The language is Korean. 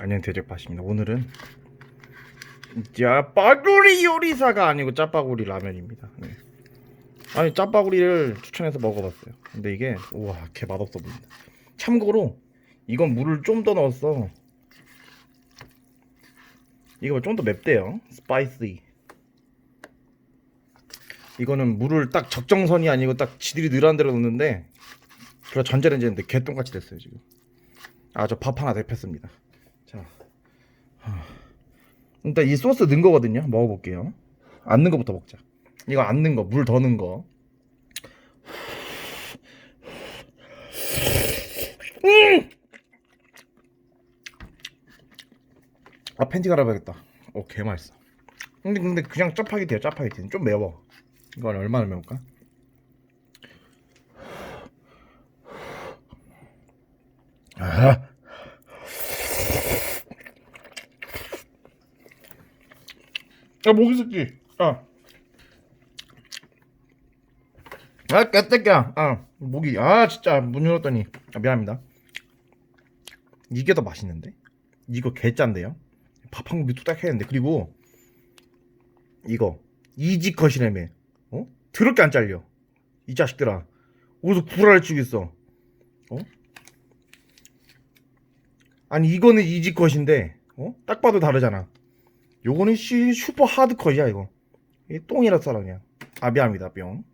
안녕 대적밭입니다. 오늘은 짜파구리 요리사가 아니고 짜파구리 라면입니다. 네. 아니 짜파구리를 추천해서 먹어봤어요. 근데 이게 우와 개 맛없어 보인다. 참고로 이건 물을 좀 더 넣었어. 이거 좀 더 맵대요. 스파이시. 이거는 물을 딱 적정선이 아니고 딱 지들이 늘어난 대로 넣는데 그래 전자레인지인데 개똥같이 됐어요 지금. 아 저 밥 하나 데폈습니다. 자, 하. 일단 이 소스 넣은 거거든요. 먹어볼게요. 안 넣은 거부터 먹자. 이거 안 넣은 거, 물 더 넣은 거. 음! 아 팬티 갈아봐야겠다. 오, 개 맛있어. 근데 근데 그냥 짜파게티야, 짜파게티는 좀 매워. 이건 얼마나 매울까? 아. 야 모기 새끼 아. 아 깨떼끼야 아 모기 아 진짜 문 열었더니. 아, 미안합니다. 이게 더 맛있는데? 이거 개짠데요? 밥 한 공기 뚝딱 했는데. 그리고 이거. 이지컷이라며. 어? 더럽게 안 잘려. 이 자식들아. 어디서 구라를 치고 있어? 어? 아니 이거는 이지컷인데 어? 딱 봐도 다르잖아 요거는 씨 슈퍼 하드컷이야 이거. 이 똥이라 써라 그냥. 아 미안합니다 뿅